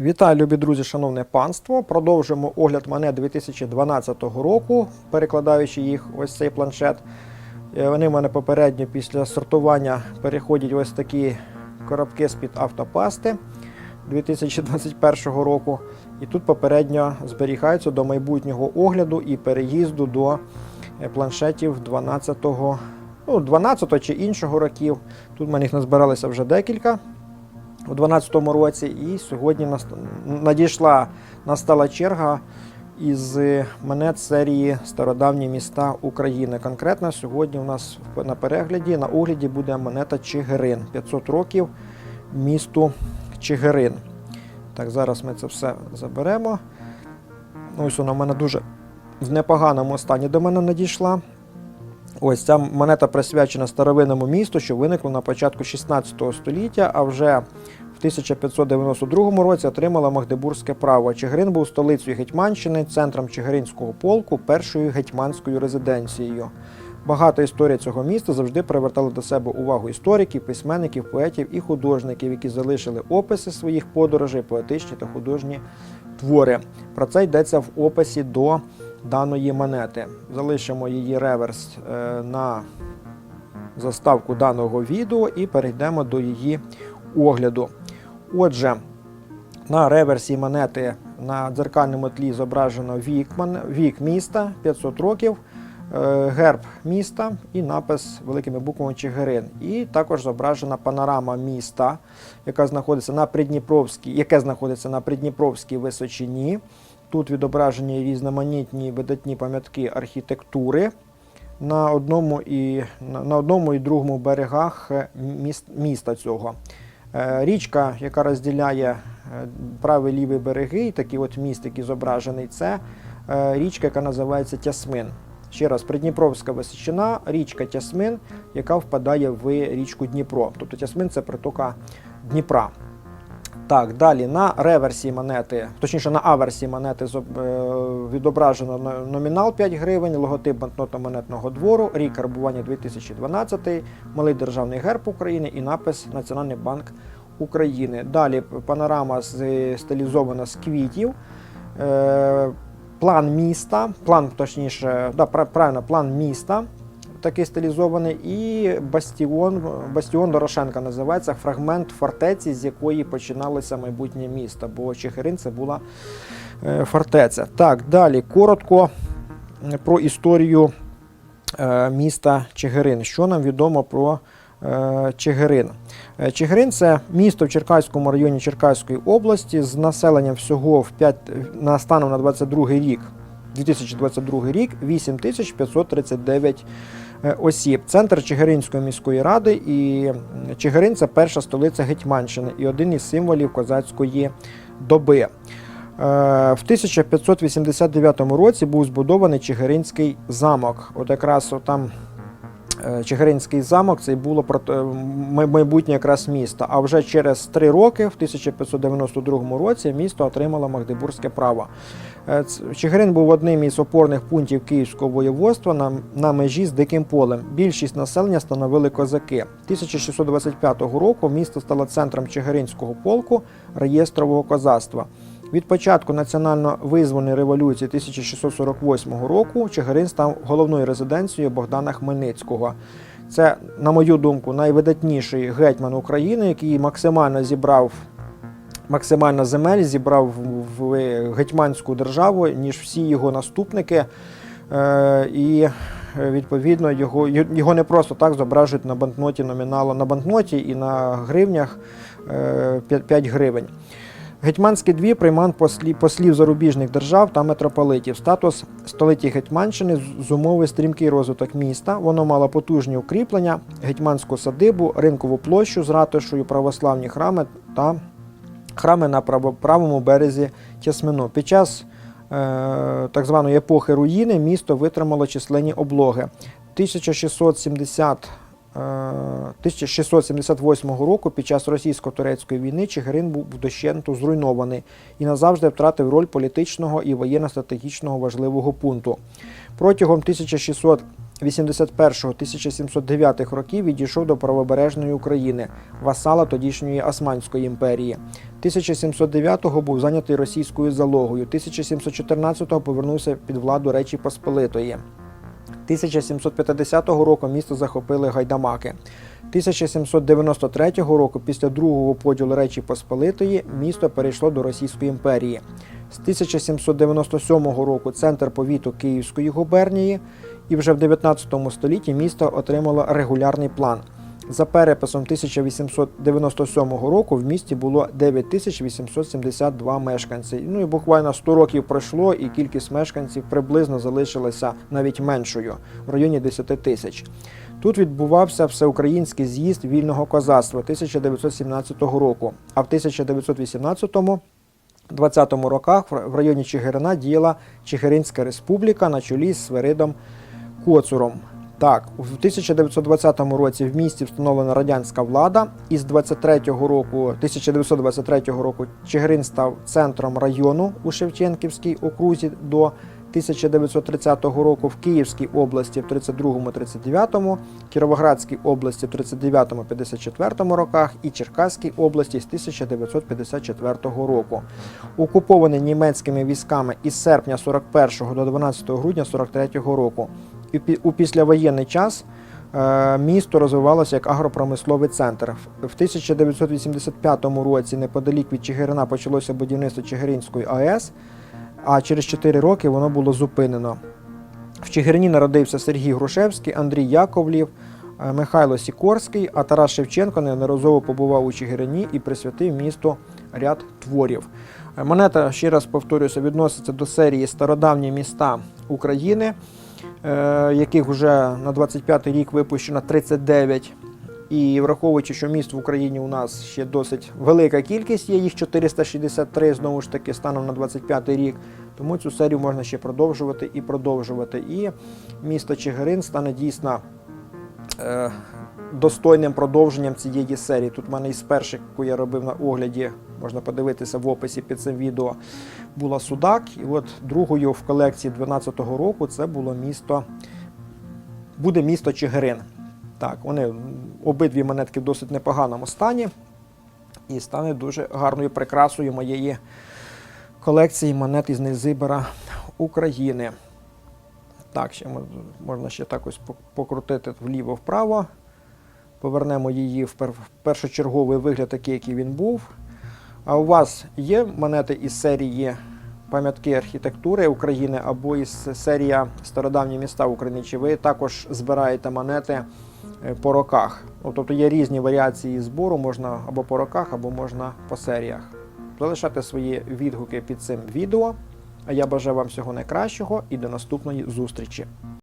Вітаю, любі друзі, шановне панство. Продовжуємо огляд монет 2012 року, перекладаючи їх ось цей планшет. Е, Вони в мене попередньо після сортування переходять ось такі коробки з-під автопасти 2021 року. І тут попередньо зберігаються до майбутнього огляду і переїзду до е, планшетів 12-го, ну, 12 чи іншого років. Тут в мене їх назбиралося вже декілька у 2012 році, і сьогодні надійшла настала черга із монет серії Стародавні міста України. Конкретно сьогодні у нас на перегляді на огляді буде монета Чигирин 500 років місту Чигирин. Так, зараз ми це все заберемо. Ось вона в мене дуже в непоганому стані до мене надійшла. Ось ця монета присвячена старовинному місту, що виникло на початку 16 століття, а вже 1592 році отримала Магдебурзьке право. Чигирин був столицею Гетьманщини, центром Чигиринського полку, першою гетьманською резиденцією. Багато історій цього міста завжди привертали до себе увагу істориків, письменників, поетів і художників, які залишили описи своїх подорожей, поетичні та художні твори. Про це йдеться в описі до даної монети. Залишимо її реверс е, на заставку даного відео і перейдемо до її огляду. Отже, на реверсі монети на дзеркальному тлі зображено вік, вік міста 500 років, е, герб міста і напис великими буквами Чигирин. І також зображена панорама міста, яка знаходиться на Придніпровській, яке знаходиться на Придніпровській височині. Тут відображені різноманітні видатні пам'ятки архітектури на одному і, на, одному і другому берегах міст, міста цього. Е, Річка, яка розділяє е, правий лівий береги, і такий от міст, який зображений, це е, річка, яка називається Тясмин. Ще раз, Придніпровська височина, річка Тясмин, яка впадає в річку Дніпро. Тобто Тясмин це притока Дніпра. Так, далі на реверсі монети, точніше на аверсі монети е, відображено номінал 5 гривень, логотип банкнотно-монетного двору, рік карбування 2012, малий державний герб України і напис Національний банк України. Далі панорама з- стилізована з квітів. Е, План міста, план, точніше, да, пра- правильно, план міста, такий стилізований, і бастіон, бастіон Дорошенка називається фрагмент фортеці, з якої починалося майбутнє місто, бо Чигирин це була е, фортеця. Так, далі коротко е, про історію е, міста Чигирин. Що нам відомо про Чигирин? Чигирин це місто в Черкаському районі Черкаської області з населенням всього в 5, на станом на 22 рік. 2022 рік 8539 е, осіб. Центр Чигиринської міської ради і Чигирин це перша столиця Гетьманщини і один із символів козацької доби. Е, В 1589 році був збудований Чигиринський замок. От якраз там Чигиринський замок це було е, майбутнє якраз місто. А вже через три роки, в 1592 році, місто отримало Магдебурзьке право. Е, Чигирин був одним із опорних пунктів Київського воєводства на, на межі з Диким полем. Більшість населення становили козаки. 1625 року місто стало центром Чигиринського полку реєстрового козацтва. Від початку національно-визвольної революції 1648 року Чигирин став головною резиденцією Богдана Хмельницького. Це, на мою думку, найвидатніший гетьман України, який максимально зібрав максимально земель, зібрав в- гетьманську державу, ніж всі його наступники. Е, і е, відповідно його, його не просто так зображують на банкноті номіналу на банкноті і на гривнях е, 5 5 гривень. Гетьманський двір приймав послів, зарубіжних держав та митрополитів. Статус столиці Гетьманщини з- зумовив стрімкий розвиток міста. Воно мало потужні укріплення, гетьманську садибу, ринкову площу з ратушою, православні храми та храми на правому березі Тясмину. Під час е, так званої епохи руїни місто витримало численні облоги. 1670 е, 1678 року під час російсько-турецької війни Чигирин був дощенту зруйнований і назавжди втратив роль політичного і воєнно-стратегічного важливого пункту. Протягом 1600 1701-1709 років відійшов до правобережної України, васала тодішньої Османської імперії. 1709-го був зайнятий російською залогою, 1714-го повернувся під владу Речі Посполитої. 1750 року місто захопили гайдамаки. 1793 року, після другого поділу Речі Посполитої, місто перейшло до Російської імперії. З 1797 року центр повіту Київської губернії, і вже в 19 столітті місто отримало регулярний план. За переписом 1897 року в місті було 9872 мешканці. Ну і буквально 100 років пройшло, і кількість мешканців приблизно залишилася навіть меншою в районі 10 тисяч. Тут відбувався всеукраїнський з'їзд вільного козацтва 1917 року, а в 1918 20 роках в районі Чигирина діяла Чигиринська республіка на чолі з Свиридом Коцуром. Так, у 1920 році в місті встановлена радянська влада, і з 23-го року, 1923 року Чигирин став центром району у Шевченківській окрузі до 1930 року в Київській області в 32-39, Кіровоградській області в 39-54 роках і Черкаській області з 1954 року. Окупований німецькими військами із серпня 41 до 12 грудня 43 року. У післявоєнний час е, місто розвивалося як агропромисловий центр. В 1985 році неподалік від Чигирина почалося будівництво Чигиринської АЕС, а через 4 роки воно було зупинено. В Чигирині народився Сергій Грушевський, Андрій Яковлів, е, Михайло Сікорський, а Тарас Шевченко неодноразово побував у Чигирині і присвятив місту ряд творів. Е, Монета, ще раз повторюся, відноситься до серії Стародавні міста України, яких вже на 25-й рік випущено 39. І враховуючи, що міст в Україні у нас ще досить велика кількість, є їх 463, знову ж таки, станом на 25 рік. Тому цю серію можна ще продовжувати і продовжувати. І місто Чигирин стане дійсно е, достойним продовженням цієї серії. Тут в мене із перших, яку я робив на огляді, можна подивитися в описі під цим відео, була Судак. І от другою в колекції 2012 року це було місто, буде місто Чигирин. Так, вони обидві монетки в досить непоганому стані і стане дуже гарною прикрасою моєї колекції монет із Незибера України. Так, ще можна ще так ось покрутити вліво-вправо. Повернемо її в першочерговий вигляд, такий, який він був. А у вас є монети із серії пам'ятки архітектури України або із серія Стародавні міста України? Чи ви також збираєте монети е, по роках? Ну, Тобто є різні варіації збору, можна або по роках, або можна по серіях. Залишайте свої відгуки під цим відео. А я бажаю вам всього найкращого і до наступної зустрічі.